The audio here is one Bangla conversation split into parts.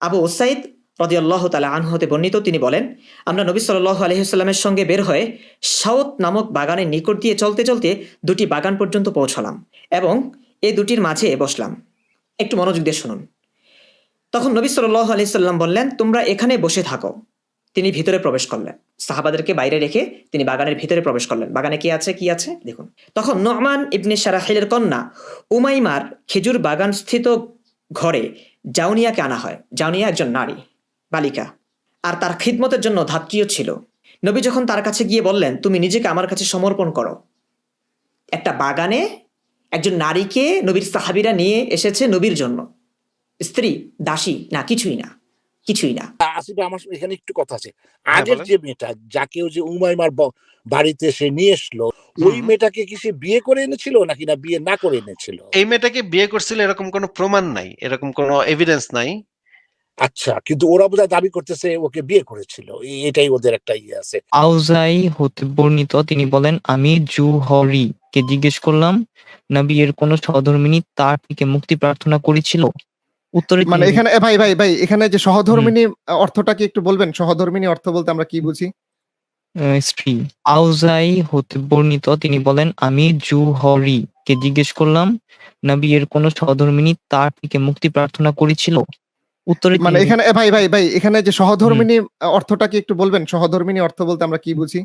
আবু ওসাইদ রদিয়াল্লাহ তালা আনহতে বর্ণিত, তিনি বলেন, আমরা নবী সাল্লাহ আলহিহাস্লামের সঙ্গে বের হয়ে সাউত নামক বাগানের নিকট দিয়ে চলতে চলতে দুটি বাগান পর্যন্ত পৌঁছলাম এবং এই দুটির মাঝে বসলাম। একটু মনোযোগ দিয়ে শুনুন। তখন নবী সাল্লাহ আলহিসাল্লাম বললেন, তোমরা এখানে বসে থাকো। তিনি ভিতরে প্রবেশ করলেন। সাহাবাদেরকে বাইরে রেখে তিনি বাগানের ভিতরে প্রবেশ করলেন। বাগানে কি আছে? কি আছে? দেখুন। তখন নোমান ইবনে সারাহিলের কন্যা উমাইমার খেজুর বাগান স্থিত ঘরে জাউনিয়াকে আনা হয়। জাউনিয়া একজন নারী বালিকা। আর তার খিদমতের জন্য ধাত্রীয় ছিল। নবী যখন তার কাছে গিয়ে বললেন তুমি নিজেকে আমার কাছে সমর্পণ করো। একটা বাগানে একজন নারীকে নবীর সাহাবিরা নিয়ে এসেছে নবীর জন্য। স্ত্রী দাসী না কিছুই না কিছুই না। আসিফ আমার এখানে একটু কথা আছে। হ্যাঁ, আগের যে মেয়েটা যাকে ও যে উমাইমার বাড়িতে সে নিয়ে এসলো ওই। মেয়েটাকে কি সে বিয়ে করে এনেছিল নাকি না বিয়ে না করে এনেছিল? এই মেয়েটাকে বিয়ে করছিল এরকম কোনো প্রমাণ নাই এরকম কোনো এভিডেন্স নাই। আচ্ছা কিন্তু ওরা বোধহয় দাবি করতেছে ওকে বিয়ে করেছিল। এটাই ওদের একটা ইয়ে আছে। আউজাই হতে বর্ণিত তিনি বলেন আমি জুহরি কে জিজ্ঞেস করলাম নবী এর কোন সহধর্মিনী তার থেকে মুক্তি প্রার্থনা করেছিল? উত্তরে মানে এখানে ভাই ভাই ভাই এখানে যে সহধর্মিনী অর্থটা কি একটু বলবেন? সহধর্মিনী অর্থ বলতে আমরা কি বুঝি? স্ত্রী। আউজাই হতে বর্ণিত তিনি বলেন আমি জুহরি। কে জিজ্ঞেস করলাম নবী এর কোন সহধর্মিনী তার থেকে মুক্তি প্রার্থনা করেছিল? উত্তরে মানে এখানে ভাই ভাই ভাই এখানে যে সহধর্মিনী অর্থটা কি একটু বলবেন? সহধর্মিনী অর্থ বলতে আমরা কি বুঝি?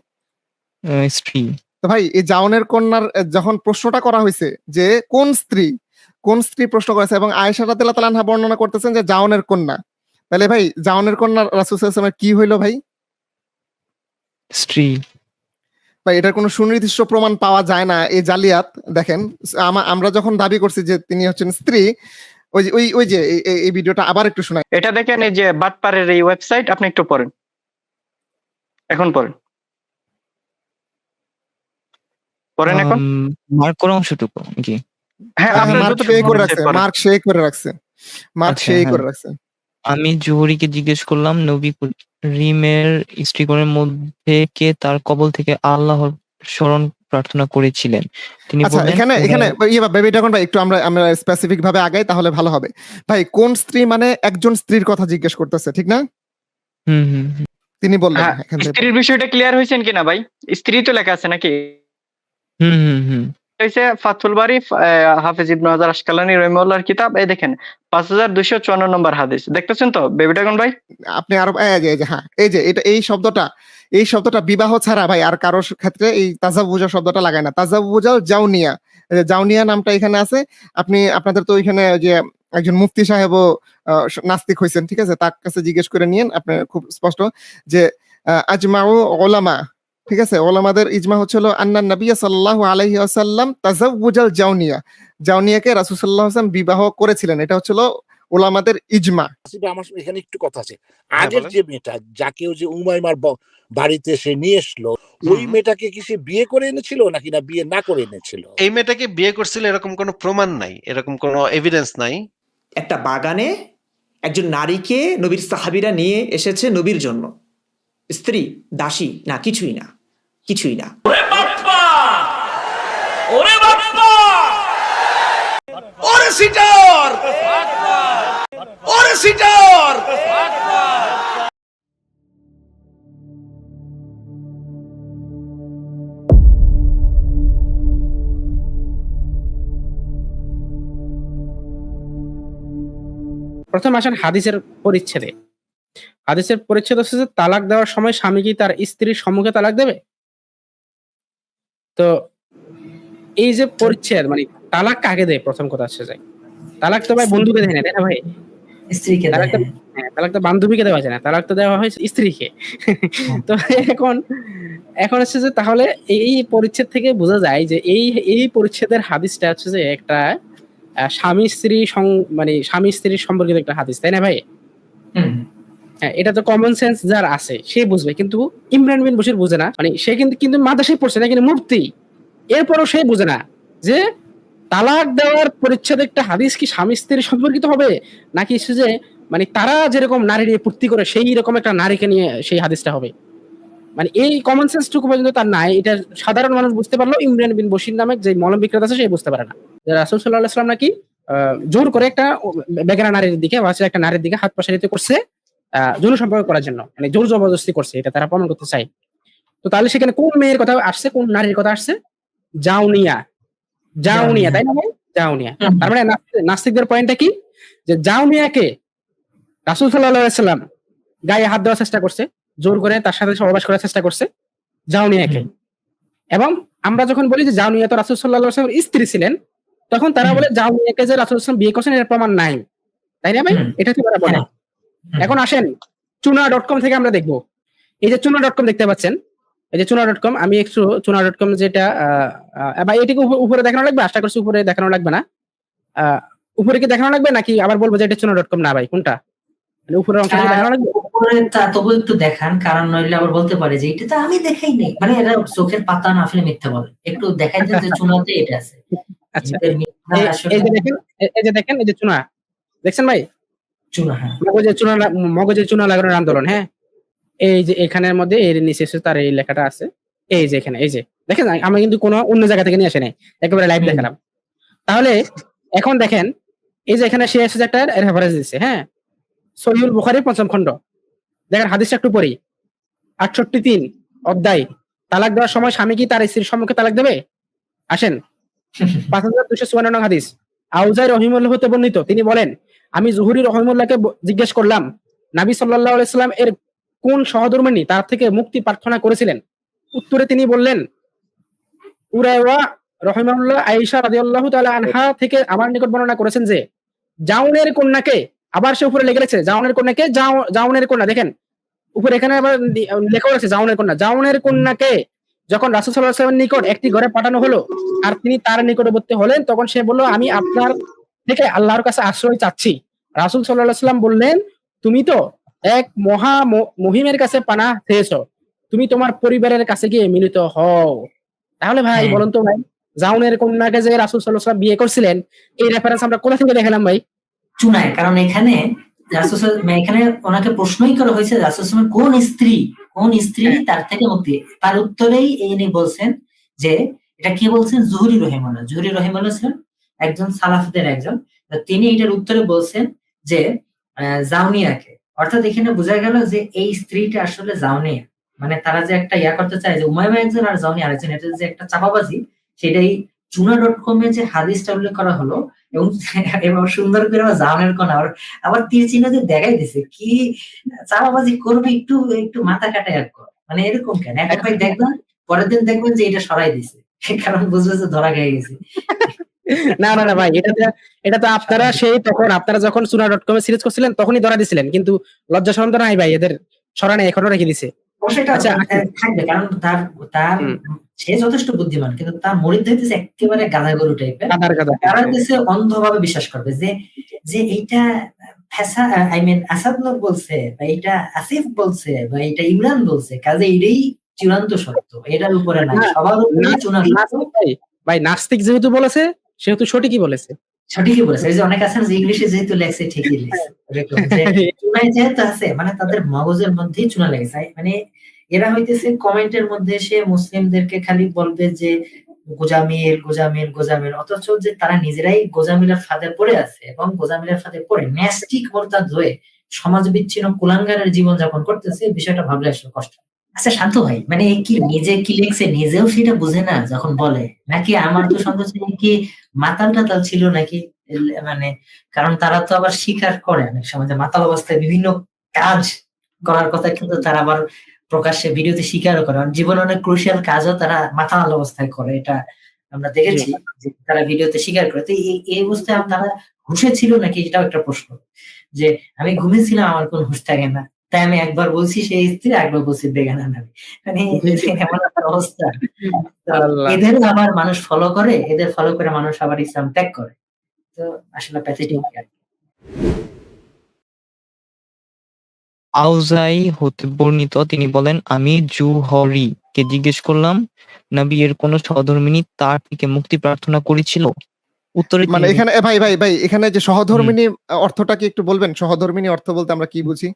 স্ত্রী। তো ভাই এই জাওনের কন্যার যখন প্রশ্নটা করা হয়েছে যে কোন স্ত্রী কোন স্ত্রী প্রশ্ন করেছে এবং আয়েশা রাদিয়াল্লাহু তাআলা বর্ণনা করতেছেন যে জাওনের কন্যা। তাহলে ভাই জাওনের কন্যা রাসূল সাল্লাল্লাহু আলাইহি কি হইল ভাই? স্ত্রী ভাই এটার কোনো সুনির্দিষ্ট প্রমাণ পাওয়া যায় না। এই জালিয়াত দেখেন আমরা যখন দাবি করছি যে তিনি হচ্ছেন স্ত্রী ওই ওই ওই যে এই- ভিডিওটা আবার একটু শোনাই। এটা দেখেন এই যে বাটপারের এই ওয়েবসাইট আপনি একটু পড়েন। এখন পড়েন। পড়েন এখন? মার্ক করা অংশটুকু জি হ্যাঁ হ্যাঁ, আপনার মার্ক যতটুকু সে করে রাখছে মার্ক সে করে রাখছে। মার্ক আচ্ছা, সে হ্যাঁ। করে রাখছে। আমি জুহরিকে জিজ্ঞেস করলাম নবী রিমের স্ত্রীগণের মধ্যে কে তার কবল থেকে আল্লাহর স্মরণ প্রার্থনা করেছিলেন? তিনি আচ্ছা এখানে এখানে ইয়ে বেবি ড্রাগন ভাই একটু আমরা আমরা স্পেসিফিক ভাবে আগাই তাহলে ভালো হবে। ভাই কোন স্ত্রী মানে একজন স্ত্রীর কথা জিজ্ঞেস করতেছে ঠিক না? হুম হুম হুম। তিনি বললেন হ্যাঁ স্ত্রীর বিষয়টা ক্লিয়ার হয়েছেন কিনা ভাই? স্ত্রী তো লেখা আছে নাকি? হুম হুম হুম। হয়েছে ফাথুল বারি হাফিজ ইবনু হাজার আশকালানি রহিমউল্লাহর কিতাব এই দেখেন পাঁচ হাজার দুইশো চুয়ান্ন নম্বর হাদিস। দেখতেছেন তো বেবি ড্রাগন ভাই? আপনি আরও হ্যাঁ এই যে এটা এই শব্দটা এই শব্দটা বিবাহ ছাড়া ভাই আর কারোর ক্ষেত্রে এই তাজাবুজা শব্দটা লাগায় না। তাজাবুজাও জাউনিয়া জাউনিয়া নামটা এখানে আছে। আপনি আপনাদের তো ওইখানে ওই যে একজন মুফতি সাহেবও আহ, নাস্তিক হয়েছেন ঠিক আছে? তার কাছে জিজ্ঞেস করে নিয়েন আপনি খুব স্পষ্ট যে আজমাউ ওলামা ঠিক আছে? ওলামাদের ইজমা হচ্ছিল আন্না নবিয়া সাল্লাল্লাহু আলাইহি ওয়াসাল্লাম তাজাবুজাল জাউনিয়া। জাউনিয়াকে রাসূল সাল্লাল্লাহু আলাইহি ওয়াসাল্লাম বিবাহ করেছিলেন। এটা হচ্ছিল ওলামাদের ইজমা। আমার এখানে একটু কথা আছে। হ্যাঁ, আগের যে মেয়েটা যাকে যে উমাইমার বাড়িতে সে নিয়ে এসলো ওই মেয়েটাকে কি সে বিয়ে করে এনেছিল নাকি না বিয়ে না করে এনেছিল? এই মেয়েটাকে বিয়ে করছিল এরকম কোনো প্রমাণ নাই এরকম কোনো এভিডেন্স নাই। একটা বাগানে একজন নারীকে নবীর সাহাবিরা নিয়ে এসেছে নবীর জন্য। স্ত্রী দাসী না কিছুই না। কিছুই না। ওরে সিটার! ওরে সিটার! প্রথম আসেন হাদিসের পরিচ্ছেদে। হাদিসের পরিচ্ছেদ হচ্ছে যে তালাক দেওয়ার সময় স্বামী কি তার স্ত্রীর সম্মুখে তালাক দেবে? তো এই যে পরিচ্ছেদ মানে তালাক কাকে দেয়? প্রথম কথা হচ্ছে যে তালাক তো ভাই বন্ধুকে দেয় না তাই না ভাই? স্ত্রীকে তালাক তো দেয় হ্যাঁ, তালাক তো বান্ধবীকে দেওয়া যায় না তালাক তো দেওয়া হয় স্ত্রীকে। তো এখন এখন হচ্ছে যে তাহলে এই পরিচ্ছেদ থেকে বোঝা যায় যে এই এই পরিচ্ছেদের হাদিসটা হচ্ছে যে একটা স্বামী স্ত্রী মানে স্বামী স্ত্রীর সম্পর্কিত একটা হাদিস তাই না ভাই? হুম। হ্যাঁ এটা তো কমন সেন্স যার আছে, সে বুঝবে। কিন্তু ইমরান বিন বসির বুঝে না। মানে সে কিন্তু কিন্তু মাদ্রাসায় পড়ছে না, কিন্তু মূর্তি এরপরও সে বুঝে না যে তালাক দেওয়ার পরিচ্ছেদ একটা হাদিস কি স্বামী স্ত্রীর সম্পর্কিত হবে? নাকি হচ্ছে যে মানে তারা যেরকম নারী নিয়ে পূর্তি করে, সেই রকম একটা নারীকে নিয়ে সেই হাদিসটা হবে? মানে এই কমন সেন্স টুকু পর্যন্ত তার নাই। এটা সাধারণ মানুষ বুঝতে পারল ইমরান বিন বসির নামে যে মলম বিক্রেতা আছে, সে বুঝতে পারে না। রাসুল সাল্লাহ আসলাম নাকি জোর করে একটা বেগানা নারীর দিকে একটা নারীর দিকে হাত প্রসারিত করছে যৌন সম্পর্ক করার জন্য। মানে জোর জবরদস্তি করছে এটা তারা প্রমাণ করতে চায়। তো তাহলে সেখানে কোন মেয়ের কথা আসছে কোন নারীর কথা আসছে? জাউনিয়া। জাউনিয়া তাই না ভাই? জাউনিয়া। তার মানে নাস্তিকদের পয়েন্টটা কি? যে জাউনিয়াকে রাসুল সাল্লাহ গায়ে হাত দেওয়ার চেষ্টা করছে জোর করে তার সাথে সহবাস করার চেষ্টা করছে জাউনিয়াকে। এবং আমরা যখন বলি যে জাউনিয়া তো রাসুল সাল্লাহ স্ত্রী ছিলেন তখন তারা। বলে জাউনিয়াকে যে রাসুল বিয়ে করছেন এর প্রমাণ নাই। তাই না ভাই? এটা তো তারা বলে। হ্যাঁ। এখন আসেন চুনা ডট কম থেকে আমরা দেখব। এই যে চুনা ডট কম দেখতে পাচ্ছেন। এই যে চুনা ডট কম আমি একটু চুনা ডট কম যেটা আহ, আহ, এটিকে উপরে দেখানো লাগবে? আশা করছি উপরে দেখানো লাগবে না। আহ, উপরে কি দেখানো লাগবে নাকি আবার বলব যে এটা চুনা ডট কম না ভাই কোনটা? মানে উপরের দেখানো লাগবে? উপরে তা তবু একটু দেখান কারণ নইলে আবার বলতে পারে যে এটা তো আমি দেখাই নাই। মানে এরা চোখের পাতা না ফেলে মিথ্যা বলে। একটু দেখাই যে চুনাতে এটা আছে। আচ্ছা। এই- যে দেখেন এই- এই যে দেখেন এই যে চুনা। দেখছেন ভাই? চুনা হ্যাঁ। মগজে চুনা মগজে চুনা লাগানোর আন্দোলন হ্যাঁ? এই যে এখানের মধ্যে এর নিচে তার এই লেখাটা আছে। এই যে এখানে এই যে। দেখেন আমি কিন্তু কোনো অন্য জায়গা থেকে নিয়ে আসে নাই। একেবারে লাইভ। দেখালাম। তাহলে এখন দেখেন এই যে এখানে সে এসে একটা রেফারেন্স দিচ্ছে হ্যাঁ? সহিউল বুখারী পঞ্চম খণ্ড। দেখেন হাদিসটা একটু পড়ি। আটষট্টি তিন অধ্যায়। তালাক দেওয়ার সময় স্বামী কি তার স্ত্রীর সম্মুখে তালাক দেবে? আসেন। পাঁচ হাজার দুশো চুয়ান্ন হাদিস। আউজাই রহিমুল্লাহ হতে বর্ণিত। তিনি বলেন, আমি জুহুরি রহিমুল্লাহকে জিজ্ঞেস করলাম, নাবি সাল্লাহ আলাইসাল্লাম এর কোন সহধর্মিনী তার থেকে মুক্তি প্রার্থনা করেছিলেন? উত্তরে তিনি বললেন, উরাইওয়া রহিমাল্লাহ আয়েশা রাদিয়াল্লাহু তাআলা আনহা থেকে আমার নিকট বর্ণনা করেছেন যে, জাউনের কন্যাকে আবার সে উপরে লেগে রেখেছে জাউনের কন্যাকে জাউ- জাউনের কন্যা। দেখেন, উপরে এখানে আবার লেখা রয়েছে জাউনের কন্যা। জাউনের কন্যাকে যখন রাসূল আলাইহি নিকট একটি ঘরে পাঠানো হলো আর তিনি তার নিকটবর্তী হলেন তখন সে বলল আমি আপনার থেকে আল্লাহর কাছে আশ্রয় চাচ্ছি। রাসূল আলাইহি সাল্লাম বললেন তুমি তো এক মহা মহিমের কাছে পানা চেয়েছো। তুমি তোমার পরিবারের কাছে গিয়ে মিলিত হও। তাহলে ভাই। বলুন তো ভাই জাউনের কন্যাকে যে রাসুল সাল্লাল্লাহু আলাইহি ওয়াসাল্লাম বিয়ে করছিলেন এই রেফারেন্স আমরা কোথা থেকে দেখালাম ভাই? চুনায় কারণ এখানে মানে এখানে ওনাকে প্রশ্নই করা হয়েছে ওয়াসাল্লামের কোন স্ত্রী? কোন স্ত্রী তার থেকে মুক্তি? তার উত্তরেই ইনি বলছেন যে এটা কি বলছেন? জুহরি রহিমাল্লাহ। জুহরি রহিমাল্লাহ ছিলেন একজন সালাফদের একজন। তিনি এটার উত্তরে বলছেন যে জাউনিয়াকে। অর্থাৎ এখানে বোঝা গেল যে এই স্ত্রীটা আসলে জাউনিয়া। মানে তারা যে একটা ইয়া করতে চায় যে উমাইমা একজন আর জাউনিয়া আরেকজন এটা যে একটা চাপাবাজি সেটাই চুনা ডট কমে যে হাদিসটা উল্লেখ করা হলো এবং এবার সুন্দর করে জাউনের কোন আবার আবার তীর চিহ্ন দিয়ে দেখাই দিছে কি চাপাবাজি করবে একটু একটু মাথা কাটায় কর। মানে এরকম কেন? ভাই দেখবেন পরের দিন দেখবেন যে এটা সরাই দিছে কারণ বুঝবে যে ধরা খেয়ে গেছে। না না না ভাই এটা তো এটা তো আপনারা সেই তখন আপনারা যখন সুনা ডট কমে সিরিজ করছিলেন তখনই ধরা দিছিলেন কিন্তু লজ্জা শরম তো নাই ভাই এদের সরানে এখনও রেখে দিছে। আচ্ছা, থাকবে কারণ তার তার সে যথেষ্ট বুদ্ধিমান কিন্তু তার মরিদ হইতেছে একেবারে গাধা গরু টাইপের তারা হইতেছে অন্ধভাবে বিশ্বাস করবে যে যে এইটা ফেসা আই মিন আসাদ নূর বলছে বা এটা আসিফ বলছে বা এটা ইমরান বলছে কাজে এটাই চূড়ান্ত সত্য এটার উপরে না, সবার উপরে চূড়ান্ত ভাই নাস্তিক যেহেতু বলেছে সেহেতু সঠিকই বলেছে। সঠিকই বলেছে। এই যে অনেক আছে না যে ইংলিশে যেহেতু লেখছে ঠিকই লেখছে। চুনায় যেহেতু আছে মানে তাদের মগজের মধ্যেই চুনা লেগেছে। মানে এরা হইতেছে কমেন্টের মধ্যে সে মুসলিমদেরকে খালি বলবে যে গোজামিল গোজামিল গোজামিল। অথচ যে তারা নিজেরাই গোজামিলের ফাঁদে পড়ে আছে এবং গোজামিলের ফাঁদে পড়ে ন্যাস্টিক মোরতাদ হয়ে সমাজ বিচ্ছিন্ন কুলাঙ্গারের জীবন যাপন করতেছে বিষয়টা ভাবলে আসলে কষ্ট হয়। আচ্ছা শান্ত ভাই মানে কি নিজে কি লিখছে নিজেও সেটা বুঝে না যখন বলে? নাকি আমার তো সন্দেহ ছিল কি মাতাল টাতাল ছিল নাকি? মানে কারণ তারা তো আবার স্বীকার করে অনেক সময় যে মাতাল অবস্থায় বিভিন্ন কাজ করার কথা কিন্তু তারা আবার প্রকাশ্যে ভিডিওতে স্বীকারও করে। জীবনে অনেক ক্রুশিয়াল কাজও তারা মাতাল অবস্থায় করে এটা আমরা দেখেছি যে তারা ভিডিওতে স্বীকার করে। তো এই এই অবস্থায় তারা হুশে ছিল নাকি? এটাও একটা প্রশ্ন। যে আমি ঘুমিয়েছিলাম আমার কোন হুশ থাকে না। তাই আমি একবার বলছি সেই স্ত্রী একবার বলছি বেগানা নামে মানে এমন একটা অবস্থা। এদের আবার মানুষ ফলো করে এদের ফলো করে মানুষ আবার ইসলাম ত্যাগ করে। তো আসলে প্যাথেটিক আউজাই হতে বর্ণিত তিনি বলেন আমি জুহরি। কে জিজ্ঞেস করলাম নবী এর কোন সহধর্মিনী তার থেকে মুক্তি প্রার্থনা করেছিল? উত্তরে মানে এখানে ভাই ভাই ভাই এখানে যে সহধর্মিনী অর্থটা কি একটু বলবেন? সহধর্মিনী অর্থ বলতে আমরা কি বুঝি?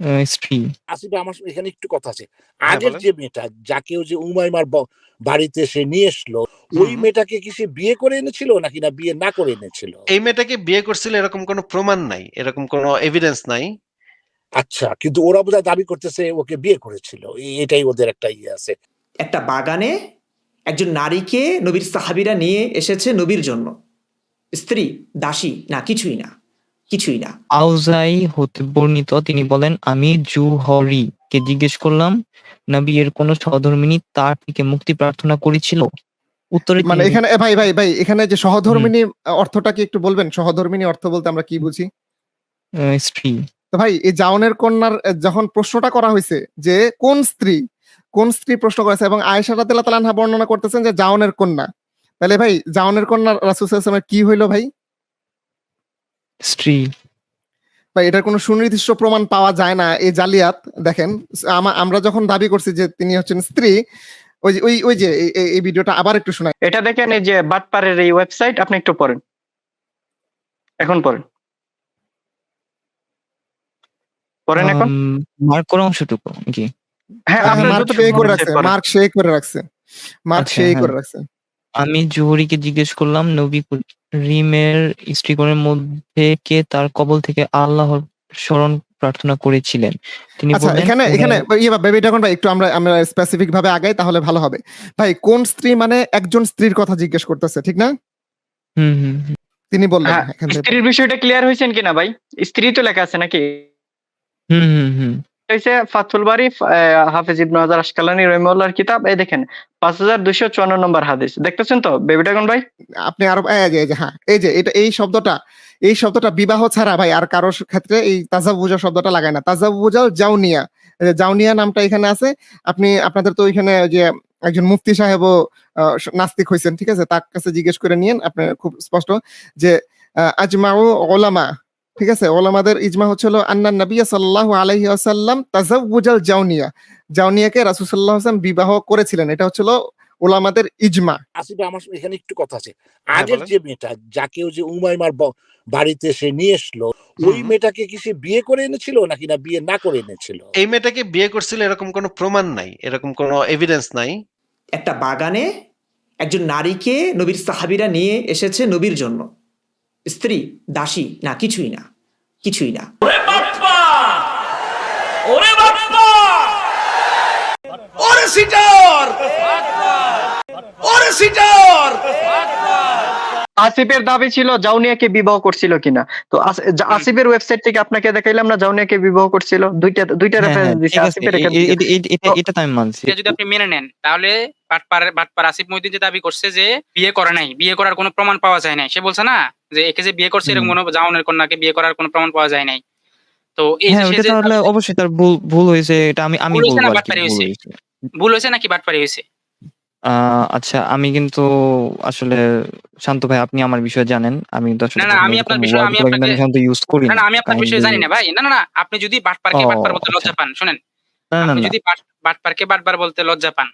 আহ, স্ত্রী। আসিফ আমার এখানে একটু কথা আছে। হ্যাঁ, আগের বলেন। যে মেয়েটা যাকে ওই যে উমাইমার ব- বাড়িতে সে নিয়ে এসলো ওই হুম। মেয়েটাকে কি সে বিয়ে করে এনেছিল নাকি না বিয়ে না করে এনেছিল? এই মেয়েটাকে বিয়ে করছিল এরকম কোনো প্রমাণ নাই এরকম কোনো এভিডেন্স নাই। আচ্ছা কিন্তু ওরা বোধহয় দাবি করতেছে ওকে বিয়ে করেছিল। এ- এটাই ওদের একটা ইয়ে আছে। একটা বাগানে একজন নারীকে নবীর সাহাবিরা নিয়ে এসেছে নবীর জন্য। স্ত্রী দাসী না কিছুই না। কিছুই না। আউজাই হতে বর্ণিত তিনি বলেন আমি জুহরি কে জিজ্ঞেস করলাম নবী এর কোন সহধর্মিনী তার থেকে মুক্তি প্রার্থনা করেছিল? উত্তরে মানে এখানে ভাই ভাই ভাই এখানে যে সহধর্মিনী অর্থটা কি একটু বলবেন? সহধর্মিনী অর্থ বলতে আমরা কি বুঝি? আহ, স্ত্রী। তো ভাই এই জাওনের কন্যার যখন প্রশ্নটা করা হয়েছে যে কোন স্ত্রী? কোন স্ত্রী প্রশ্ন করেছে? এবং আয়েশা রাদিয়াল্লাহু তাআলা বর্ণনা করতেছেন যে জাওনের কন্যা। তাহলে ভাই জাওনের কন্যা রাসূল সাল্লাল্লাহু আলাইহি কি হইল ভাই? স্ত্রী। ভাই এটার কোনো সুনির্দিষ্ট প্রমাণ পাওয়া যায় না। এই জালিয়াত দেখেন আমরা যখন দাবি করছি যে তিনি হচ্ছেন স্ত্রী ওই যে ওই ওই যে এই- ভিডিওটা আবার একটু শোনাই। এটা দেখেন এই যে বাটপারের এই ওয়েবসাইট আপনি একটু পড়েন। এখন পড়েন। পড়েন এখন? মার্ক করা অংশটুকু কি? হ্যাঁ হ্যাঁ, মার্ক করে রাখছে মার্ক সে করে রাখছে। মার্ক আচ্ছা, হ্যাঁ। করে রাখছে। আমি জুহরিকে জিজ্ঞেস করলাম নবী রিমের স্ত্রীগণের মধ্যে কে তার কবল থেকে আল্লাহর স্মরণ প্রার্থনা করেছিলেন? তিনি আচ্ছা এখানে এখানে ইয়ে বেবি ড্রাগন ভাই একটু আমরা আমরা স্পেসিফিক ভাবে আগাই তাহলে ভালো হবে। ভাই কোন স্ত্রী মানে একজন স্ত্রীর কথা জিজ্ঞেস করতেছে ঠিক না? হুম হুম হুম। তিনি বললেন হ্যাঁ, থেকে। স্ত্রীর বিষয়টা ক্লিয়ার হয়েছেন কিনা ভাই? স্ত্রী তো লেখা আছে নাকি? হুম হুম হুম। হয়েছে ফাথুল বারি ইবনু হাজার আশকালানি রহিমাল্লাহর কিতাব, এই দেখেন, পাঁচ হাজার দুইশো চুয়ান্ন নম্বর হাদিস। দেখতেছেন তো, বেবি ড্রাগন ভাই? আপনি আরও হ্যাঁ এই যে, এটা, এই শব্দটা এই শব্দটা বিবাহ ছাড়া ভাই আর কারোর ক্ষেত্রে এই তাজাবুজা শব্দটা লাগায় না। তাজাবুজাল জাউনিয়া জাউনিয়া নামটা এখানে আছে। আপনি, আপনাদের তো ওই যে একজন মুফতি সাহেবও নাস্তিক হয়েছেন ঠিক আছে? তার কাছে জিজ্ঞেস করে নিয়েন আপনি খুব স্পষ্ট যে আজমাউ ওলামা ঠিক আছে? ওলামাদের ইজমা হচ্ছিল আন্নান নবিয়া সাল্লাল্লাহু আলাইহি ওয়াসাল্লাম তাজাবুজাল জাউনিয়া জাউনিয়াকে রাসূল সাল্লাল্লাহু আলাইহি বিবাহ করেছিলেন। এটা হচ্ছিল ওলামাদের ইজমা। আসিফ আমার এখানে একটু কথা আছে। হ্যাঁ, আগের যে মেয়েটা যাকে ওই যে উমাইমার বাড়িতে সে নিয়ে এসলো ওই মেয়েটাকে কি সে বিয়ে করে এনেছিল নাকি না বিয়ে না করে এনেছিল? এই মেয়েটাকে বিয়ে করছিল এরকম কোনো প্রমাণ নাই এরকম কোনো এভিডেন্স নাই। একটা বাগানে একজন নারীকে নবীর সাহাবিরা নিয়ে এসেছে নবীর জন্য। স্ত্রী দাসী না কিছুই না কিছুই না। ওরে সিটার! ওরে সিটার! আসিফের দাবি ছিল জাউনিয়াকে বিবাহ করছিল কিনা। তো আসিফের ওয়েবসাইট থেকে আপনাকে দেখাইলাম না জাউনিয়াকে বিবাহ করছিল। দুইটা দুইটা হ্যাঁ, রেফারেন্স হ্যাঁ, দিছে আসিফের এটা এটা আমি মানছি। যদি আপনি মেনে নেন তাহলে বাটপার বাটপার আসিফ মহিউদ্দিন যে দাবি করছে যে বিয়ে করে নাই বিয়ে করার কোনো প্রমাণ পাওয়া যায় নাই। সে বলছে না যে একে যে বিয়ে করছে এরকম। কোনো জাউনের কন্যাকে বিয়ে করার কোনো প্রমাণ পাওয়া যায় নাই। তো এই যে হ্যাঁ তাহলে অবশ্যই তার ভুল ভুল হয়েছে এটা আমি আমি ভুল হয়েছে বলব ভুল হয়েছে নাকি বাটপারি হয়েছে? আচ্ছা আমি কিন্তু আসলে শান্ত ভাই আপনি আমার বিষয়ে জানেন। আমি কিন্তু আসলে না, না, কখনো আমি এরকম আপনার বিষয়ে- আমি কিন্তু আপনাকে- সাধারণত ইউজ করি না না না আমি আপনার বিষয়ে জানি না ভাই। না না না আপনি যদি বাটপারকে ও, বাটপার বলতে আচ্ছা। লজ্জা পান শুনেন। না না আপনি না। যদি বাট- বাটপারকে বাটবার বলতে লজ্জা পান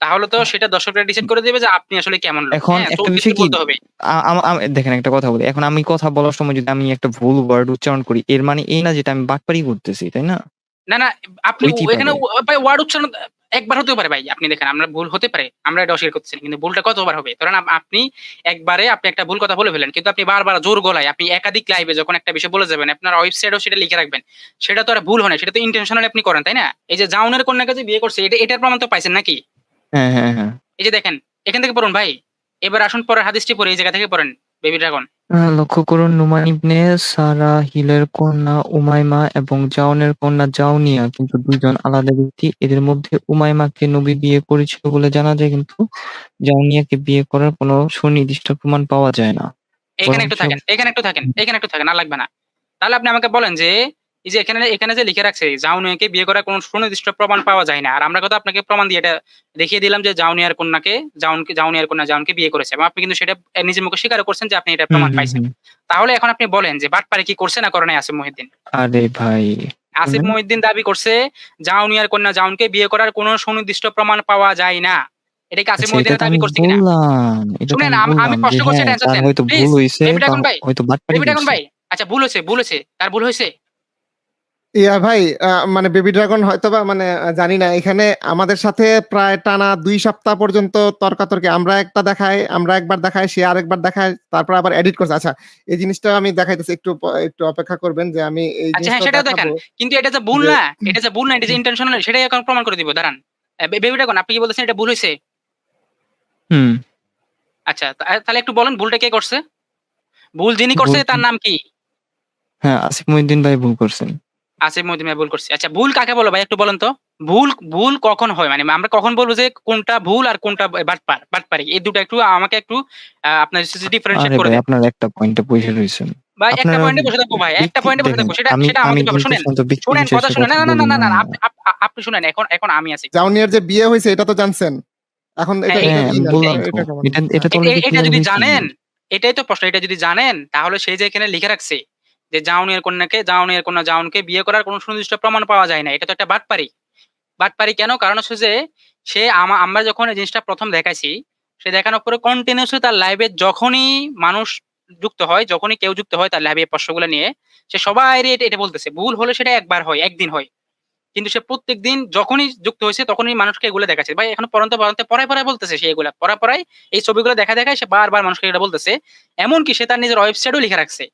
তাহলে তো সেটা দর্শকরা ডিসাইড করে দেবে যে আপনি আসলে কেমন লোক। এখন হ্যাঁ, তো একটা ওদেরকে বিষয় কি- বলতে হবে। আ- আম- আম- দেখেন একটা কথা বলি। এখন আমি কথা বলার সময় যদি আমি একটা ভুল ওয়ার্ড উচ্চারণ করি এর মানে এই না যেটা আমি বাটপারি করতেছি তাই না? না না আপনি এখানে। ভাই ওয়ার্ড উচ্চারণ একবার হতে পারে ভাই আপনি দেখেন আমরা ভুল হতে পারে আমরা এটা অস্বীকার করতেছি কিন্তু ভুলটা কতবার হবে? ধরেন আপনি একবারে আপনি একটা ভুল কথা বলে ফেলেন কিন্তু আপনি বারবার জোর গলায় আপনি একাধিক লাইভে যখন একটা বিষয় বলে যাবেন আপনার ওয়েবসাইটেও সেটা লিখে রাখবেন সেটা তো আর ভুল হয় না সেটা তো ইন্টেনশনালি আপনি করেন তাই না? এই যে জাউনের কন্যাকে যে বিয়ে করছে এটা এটার প্রমাণ তো পাইছেন নাকি? হ্যাঁ হ্যাঁ হ্যাঁ। এই যে দেখেন এখান থেকে পড়ুন ভাই এবার আসুন পরের হাদিসটি পড়ে এই জায়গা থেকে পড়েন। বেবি ড্রাগন লক্ষ্য করুন নুমান ইবনে সারা হিলের কন্যা উমাইমা এবং জাওনের কন্যা জাওনিয়া কিন্তু দুইজন আলাদা ব্যক্তি। এদের মধ্যে উমাইমাকে নবী বিয়ে করেছিল বলে জানা যায় কিন্তু জাওনিয়াকে বিয়ে করার কোনো সুনির্দিষ্ট প্রমাণ পাওয়া যায় না। এখানে একটু থাকেন এখানে একটু থাকেন এখানে একটু থাকেন আর লাগবে না। তাহলে আপনি আমাকে বলেন যে এই যে এখানে এখানে যে লিখে রাখছে জাউনিয়াকে বিয়ে করার কোনো সুনির্দিষ্ট প্রমাণ পাওয়া যায় না। আর আমরা কথা আপনাকে প্রমাণ দিয়ে এটা দেখিয়ে দিলাম যে জাউনিয়ার কন্যাকে জাউনকে জাউনিয়ার কন্যা জাউনকে বিয়ে করেছে। এবং আপনি কিন্তু সেটা নিজের মুখে স্বীকার করছেন যে আপনি এটা প্রমাণ পাইছেন। তাহলে এখন আপনি বলেন যে বাটপারে কি করছে না করে নাই আসিফ মহিউদ্দিন? আরে ভাই। আসিফ। মহিউদ্দিন দাবি করছে জাউনিয়ার কন্যা জাউনকে বিয়ে করার কোনো সুনির্দিষ্ট প্রমাণ পাওয়া যায় না। এটা কি আসিফ আচ্ছা মহিউদ্দিন দাবি আমি করছে কিনা? শুনেন, প্রশ্ন করছি, হ্যাঁ এটা দেন। ভাই, হয়তো ভাই আচ্ছা ভুল হয়েছে ভুল হয়েছে তার ভুল হয়েছে? ইয়া ভাই আহ, মানে বেবি ড্রাগন হয়তো বা মানে জানি না। এখানে আমাদের সাথে প্রায় টানা দুই সপ্তাহ পর্যন্ত তর্কাতর্কি। আমরা একটা দেখাই আমরা একবার দেখাই সে আরেকবার দেখায় তারপর আবার এডিট করছে। আচ্ছা এই জিনিসটা আমি দেখাইতেছি। একটু একটু অপেক্ষা করবেন যে আমি এই আচ্ছা হ্যাঁ জিনিসটা সেটাও দেখেন। দেখাবো কিন্তু এটা যে ভুল না এটা যে ভুল না এটা যে ইন্টেনশনাল সেটাই এখন প্রমাণ করে দিব। দাঁড়ান। বেবি ড্রাগন আপনি কি বলতেছেন এটা ভুল হয়েছে? হুম। আচ্ছা তাহলে একটু বলেন ভুলটা কে করছে? ভুল যিনি করছে তার নাম কি? হ্যাঁ আসিফ মহিউদ্দিন ভাই ভুল করছেন। আসিফ মহিউদ্দিন ভাই ভুল করছে। আচ্ছা ভুল কাকে বলো ভাই একটু বলেন তো? ভুল ভুল কখন হয়? মানে আমরা কখন বলব যে কোনটা ভুল আর কোনটা বাটপার বাটপারি এই দুটো একটু আমাকে একটু আপনার ডিফারেন্সিয়েট করে দেন। আপনার একটা পয়েন্টে বসে রয়েছেন ভাই একটা পয়েন্টে বসে থাকব ভাই একটা পয়েন্টে বসে থাকব। সেটা সেটা আমি আমাকে শুনেন। শুনেন কথা শুনেন। না না না না না। আপনি- আপ- আপ- আপনি শুনেন এখন এখন আমি আছি। জাউনিয়ার যে বিয়ে হয়েছে এটা তো জানছেন। এখন এটা হ্যাঁ, এটা হ্যাঁ এটা? এটা যদি জানেন এটাই তো প্রশ্ন এটা যদি জানেন তাহলে সেই যে এখানে লিখে রাখছে যে জাউনের কন্যাকে জাউনের কন্যা জাউনকে বিয়ে করার কোনো সুনির্দিষ্ট প্রমাণ পাওয়া যায় না। এটা তো একটা বাটপারি। বাটপারি কেন? কারণ হচ্ছে যে, সে আমা- আমরা যখন এই জিনিসটা প্রথম দেখাইছি, সে দেখানোর পরে কন্টিনিউসলি তার লাইভে যখনই মানুষ যুক্ত হয়, যখনই কেউ যুক্ত হয় তার লাইভে প্রশ্নগুলো নিয়ে, সে সবাই এটা বলতেছে, ভুল হলে সেটা একবার হয়, একদিন হয়। কিন্তু সে প্রত্যেক দিন যখনই যুক্ত হয়েছে, তখনই মানুষকে এগুলো দেখাচ্ছে। ভাই, এখন পরন্ত পরন্ত পড়ায় পড়ায় বলতেছে সে এগুলা। পড়া পড়ায় এই ছবিগুলো দেখা দেখায় সে বারবার মানুষকে এটা বলতেছে। এমনকি সে তার নিজের ওয়েবসাইটও লিখে রাখছে।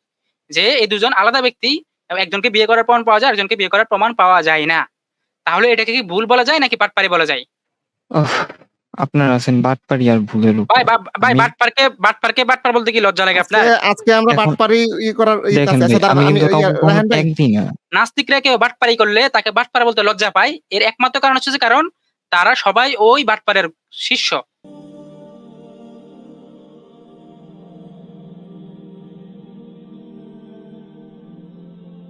যে এই দুজন আলাদা ব্যক্তি একজনকে বিয়ে করার প্রমাণ পাওয়া যায় একজনকে বিয়ে করার প্রমাণ পাওয়া যায় না। তাহলে এটাকে কি ভুল বলা যায় নাকি পাটপারি বলা যায়? আপনারা আছেন বাটপারি আর ভুলের উপর ভাই ভাই বাটপারকে বাটপারকে বাটপার বলতে কি লজ্জা লাগে আপনার? আজকে- আমরা বাটপারি ই করার ই আচ্ছা নাস্তিকরা কেউ বাটপারি করলে তাকে বাটপার বলতে লজ্জা পায়। এর একমাত্র কারণ হচ্ছে যে কারণ তারা সবাই ওই বাটপারের শিষ্য।